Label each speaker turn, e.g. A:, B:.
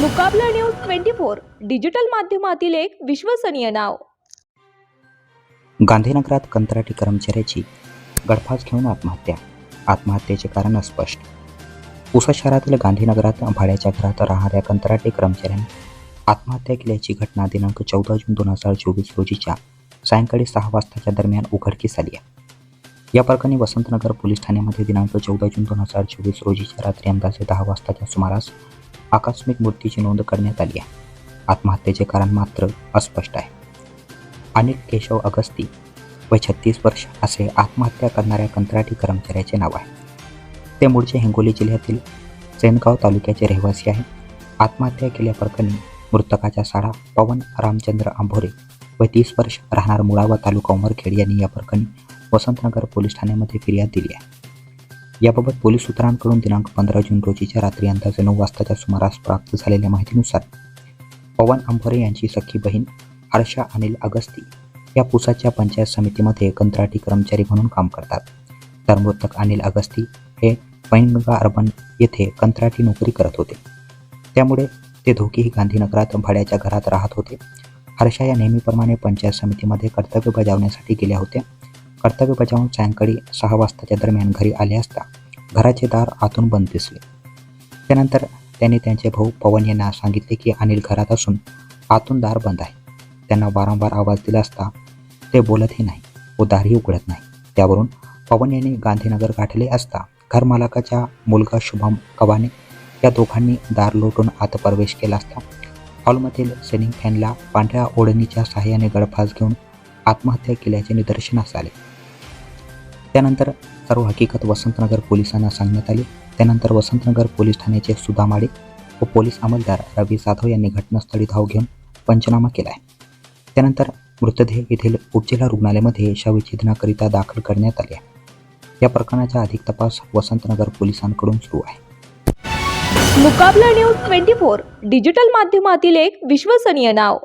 A: Mukabla news twenty four digital माध्यमातील एक विश्वसनीय नाव.
B: गांधीनगरात कंत्राटी कर्मचाऱ्याची गडफास घेऊन आत्महत्या. आत्महत्येचे कारण अस्पष्ट. पुसा शहरातील गांधीनगरात भाड्याच्या घरात राहणाऱ्या कंत्राटी कर्मचाऱ्याने आत्महत्या केल्याची घटना दिनांक चौदा जून दोन हजार चोवीस रोजीच्या सायंकाळी सहा वाजताच्या दरम्यान उघडकीस आली आहे. या प्रकरणी वसंतनगर पोलीस ठाण्यामध्ये दिनांक चौदा जून दोन हजार चोवीस रोजीच्या रात्री अंदाजे दहा वाजताच्या सुमारास आकस्मिक मृत्यूची नोंद करण्यात आली आहे. आत्महत्येचे कारण मात्र अस्पष्ट आहे. अनिल केशव अगस्ती व छत्तीस वर्ष असे आत्महत्या करणाऱ्या कंत्राटी कर्मचाऱ्याचे नाव आहे. ते मूळचे हिंगोली जिल्ह्यातील सेनगाव तालुक्याचे रहिवासी आहे आत्महत्या केल्याप्रकरणी मृतकाच्या साडा पवन रामचंद्र आंभोरे व तीस वर्ष राहणार मुळावा तालुका उमरखेड यांनी या प्रकरणी वसंतनगर पोलीस ठाण्यामध्ये फिर्याद दिली आहे. याबाबत पोलीस सूत्रांकडून दिनांक पंधरा जून रोजीच्या रात्री अंदाजे नऊ वाजताच्या सुमारास प्राप्त झालेल्या माहितीनुसार पवन आंभोरे यांची सख्खी बहीण हर्षा अनिल अगस्ती या पुसाच्या पंचायत समितीमध्ये कंत्राटी कर्मचारी म्हणून काम करतात. तर मृतक अनिल अगस्ती हे पैनगंगा अर्बन येथे कंत्राटी नोकरी करत होते. त्यामुळे ते दोघेही गांधीनगरात भाड्याच्या घरात राहत होते. हर्षा या नेहमीप्रमाणे पंचायत समितीमध्ये कर्तव्य बजावण्यासाठी गेल्या होत्या. कर्तव्य बजावून सायंकाळी सहा वाजताच्या दरम्यान घरी आले असता घराचे दार आतून बंद दिसले. त्यानंतर त्यांनी त्यांचे भाऊ पवन यांना सांगितले की अनिल घरात असून आतून दार बंद आहे. त्यांना वारंवार आवाज दिला असता ते बोलतही नाही व दारही उघडत नाही. त्यावरून पवन यांनी गांधीनगर गाठले असता घरमालकाचा मुलगा शुभम कवाने या दोघांनी दार लोटून आत प्रवेश केला असता. हॉलमधील सेलिंग फॅनला पांढऱ्या ओढणीच्या सहाय्याने गळफास घेऊन आत्महत्या केल्याचे निदर्शनास आले त्यानंतर सर्व हकीकत वसंतनगर पोलिसांना सांगण्यात आली. त्यानंतर वसंतनगर पोलीस ठाण्याचे सुधामाडे व पोलीस अंमलदार रवी जाधव यांनी घटनास्थळी धाव घेऊन पंचनामा केला आहे त्यानंतर मृतदेह येथील उपजिल्हा रुग्णालयामध्ये शवविच्छेदनाकरिता दाखल करण्यात आले. या प्रकरणाचा अधिक तपास वसंतनगर पोलिसांकडून सुरू आहे.
A: Mukabla news twenty four digital माध्यमातील एक विश्वसनीय नाव.